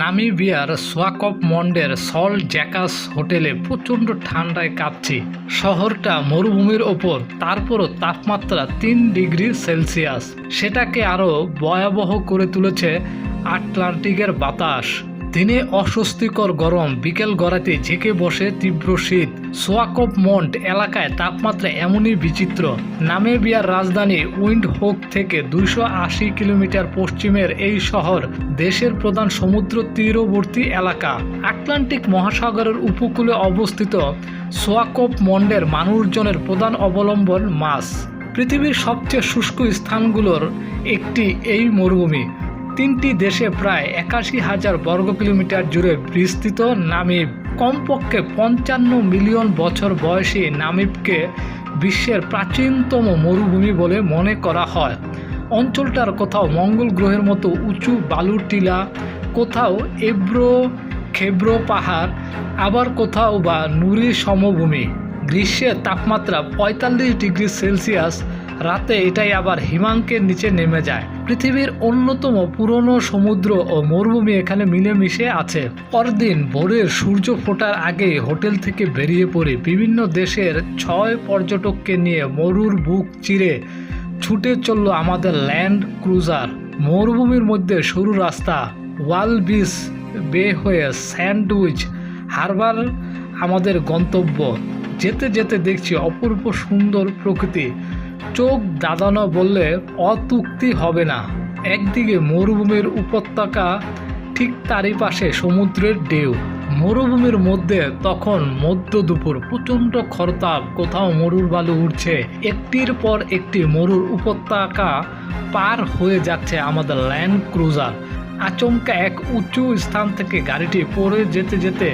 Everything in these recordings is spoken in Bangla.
নামিবিয়ার সোয়াকপ মন্ডের সল জ্যাকাস হোটেলে প্রচণ্ড ঠান্ডায় কাঁপছি। শহরটা মরুভূমির ওপর, তারপরও তাপমাত্রা তিন ডিগ্রি সেলসিয়াস। সেটাকে আরও ভয়াবহ করে তুলেছে আটলান্টিকের বাতাস। দিনে অস্বস্তিকর গরম। বিকেল গড়াতে ঝেঁকে বসে তীব্র শীত। সোয়াকপ মন্ট এলাকায় তাপমাত্রা এমনই বিচিত্র। নামিবিয়ার রাজধানী উইন্ড হোক থেকে দুইশো আশি কিলোমিটার পশ্চিমের এই শহর দেশের প্রধান সমুদ্র তীরবর্তী এলাকা। আটলান্টিক মহাসাগরের উপকূলে অবস্থিত সোয়াকপ মন্ডের মানুষজনের প্রধান অবলম্বন মাছ। পৃথিবীর সবচেয়ে শুষ্ক স্থানগুলোর একটি এই মরুভূমি। তিনটি দেশে প্রায় একাশি হাজার বর্গ কিলোমিটার জুড়ে বিস্তৃত নামিব। কমপক্ষে পঞ্চান্ন মিলিয়ন বছর বয়সী নামিবকে বিশ্বের প্রাচীনতম মরুভূমি বলে মনে করা হয়। অঞ্চলটার কোথাও মঙ্গল গ্রহের মতো উঁচু বালুর টিলা, কোথাও এব্রো খেব্রো পাহাড়, আবার কোথাও বা নুরি সমভূমি। গ্রীষ্মের তাপমাত্রা পঁয়তাল্লিশ ডিগ্রি সেলসিয়াস রাতে এটাই আবার হিমাঙ্কের নিচে নেমে যায়। পৃথিবীর অন্যতম পুরনো সমুদ্র ও মরুভূমি এখানে মিলেমিশে আছে। পরদিন ভোরের সূর্য ফোটার আগে হোটেল থেকে বেরিয়ে পড়ে বিভিন্ন দেশের ছয় পর্যটককে নিয়ে মরুর বুক চিরে ছুটে চলল আমাদের ল্যান্ড ক্রুজার। মরুভূমির মধ্যে সরু রাস্তা, ওয়াল বিচ, বে হয়ে স্যান্ডউইচ, হারবার আমাদের গন্তব্য। যেতে যেতে দেখছি অপূর্ব সুন্দর প্রকৃতি। চোখ দাদানো বললে অতুক্তি হবে না। একদিকে মরুভূমির উপত্যকা ঠিক তারই পাশে সমুদ্রের ঢেউ। মরুভূমির মধ্যে তখন মধ্য দুপুর প্রচণ্ড খরতাপ, কোথাও মরুর বালু উঠছে একটির পর একটি মরুর উপত্যকা পার হয়ে যাচ্ছে আমাদের ল্যান্ড ক্রুজার। আচমকা এক উঁচু স্থান থেকে গাড়িটি পড়ে যেতে যেতে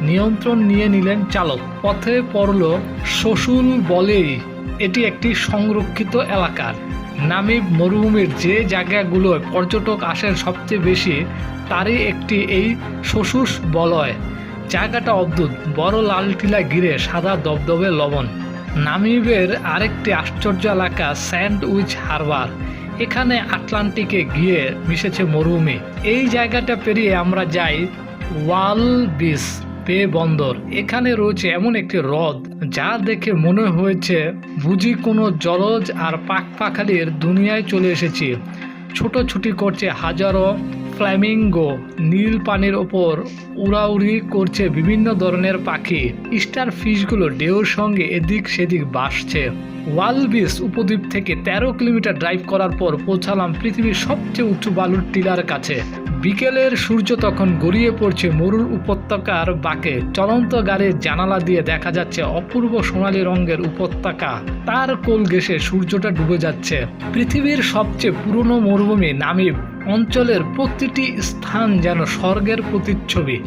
নিয়ন্ত্রণ নিয়ে নিলেন চালক। পথে পড়ল শশুল বলেই এটি একটি সংরক্ষিত এলাকার নামিব মরুভূমির যে জায়গাগুলোয় পর্যটক আসেন সবচেয়ে বেশি, তারই একটি এই শ্বশুস বলয়। জায়গাটা অদ্ভুত, বড় লাল টিলা ঘিরে সাদা দবদবে লবণ। নামিবের আরেকটি আশ্চর্য এলাকা স্যান্ডউইচ হারবার। এখানে আটলান্টিকে গিয়ে মিশেছে মরুভূমি। এই জায়গাটা পেরিয়ে আমরা যাই ওয়াল বিচ। বে বন্দর। এখানে রয়েছে এমন একটি হ্রদ, যা দেখে মনে হয়েছে বুঝি কোনো জলজ আর পাক পাখালির দুনিয়ায় চলে এসেছি। ছোটোছুটি করছে হাজারো ফ্ল্যামিঙ্গো, নীল পানির ওপর উড়াউড়ি করছে বিভিন্ন ধরনের পাখি। স্টার ফিশগুলো ঢেউর সঙ্গে এদিক সেদিক বাসছে। ওয়াল বিচ উপদ্বীপ থেকে তেরো কিলোমিটার ড্রাইভ করার পর পৌঁছালাম পৃথিবীর সবচেয়ে উঁচু বালুর টিলার কাছে। বিকেলের সূর্য তখন গড়িয়ে পড়ছে মরুর উপত্যকার বাঁকে। চলন্ত গাড়ির জানালা দিয়ে দেখা যাচ্ছে অপূর্ব সোনালী রঙের উপত্যকা। তার কোল ঘেসে সূর্যটা ডুবে যাচ্ছে। পৃথিবীর সবচেয়ে পুরনো মরুভূমি নামিব। অঞ্চলের প্রতিটি স্থান যেন স্বর্গের প্রতিচ্ছবি।